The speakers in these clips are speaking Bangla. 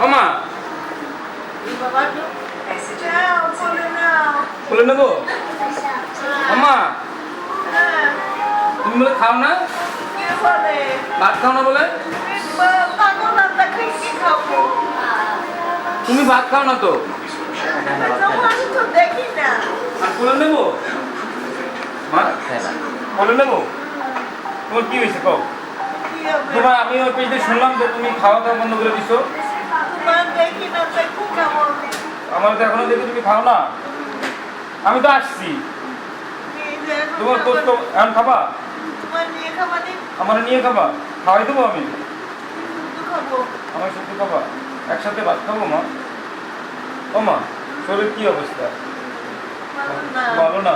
মামা। বলে নেব? মামা। তুমি বলে খাও না? ভাত খাও না বলে? তুমি ভাত খাও না তো? বলে নেব? বলে নেব? তোমার কি হয়েছে কও? তোমার, আমি ওই পেজে শুনলাম যে তুমি খাওয়া দাওয়া বন্ধ করে দিছো তোমার দেখি না তাই কি খাব আমার তো এখনও দেখি তুমি খাও না। আমি তো আসছি। তোমার কষ্ট এখন খাবা? আমার নিয়ে খাবা? খাওয়াই দেবো আমি? আমার সাথে খাবা? একসাথে ভাত খাব মা? ও মা শরীর কি অবস্থা? ভালো না।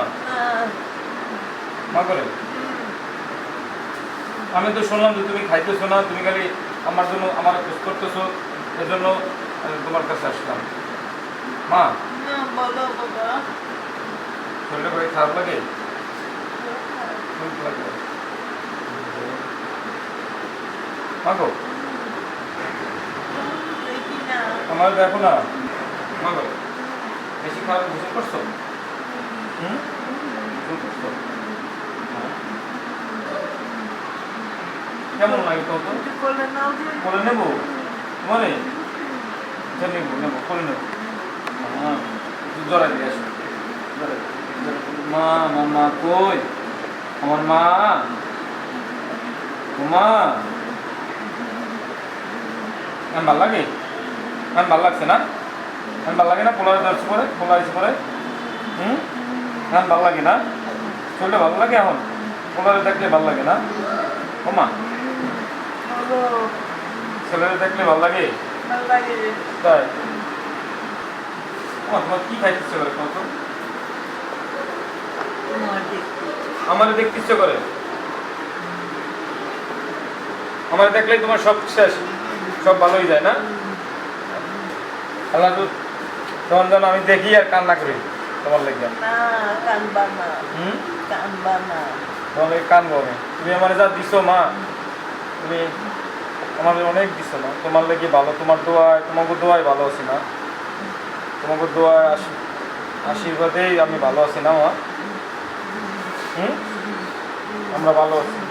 মা করে? আমি তো শুনলাম যে তুমি খাইতেছো না তুমি খালি আমার জন্য আমার খোঁজ করতেছো এর জন্য আমি তোমার কাছে আসলাম। মা। না, বাবা করে খারাপ লাগে? না আমার দেখো না। মা বেশি খারাপ গোসল করছ? হুম। গোসল করছ? হ্যাঁ। কেমন লাগে কত কোলে নেব? তোমারে? আচ্ছা নেব নেব করে নেব। হ্যাঁ জড়াই দিয়ে আসো। মা আমার মা কই? আমার মা? মা? এখন ভালো লাগে? এখন ভালো লাগছে না? এখন ভালো লাগে না? পোলার দর্শ করে পোলা এসে করে। হুম? এখন ভালো লাগে না? চললে ভালো লাগে এখন? পোলারে দেখলে ভালো লাগে না? ও মা? ছেলেরা দেখলে ভালো লাগে? ভালো লাগে। তাই? ও কি খাইতে ইচ্ছে করে কত আমার দেখতে ইচ্ছে করে। আমার দেখলেই তোমার সব শেষ সব ভালোই যায় না? আল্লাহ যেন আমি দেখি আর কান্না করি তোমার লেগে না না। না। তোমার লেগে কানবো আমি। তুমি আমার যা দিছো মা তুমি আমার অনেক দিছো মা। তোমার লেগে ভালো তোমার দোয়ায় তোমাকে দোয়ায় ভালো আছি না তোমাকে দোয়ার আশী- আশীর্বাদেই আমি ভালো আছি না হুম? আমরা ভালো আছি।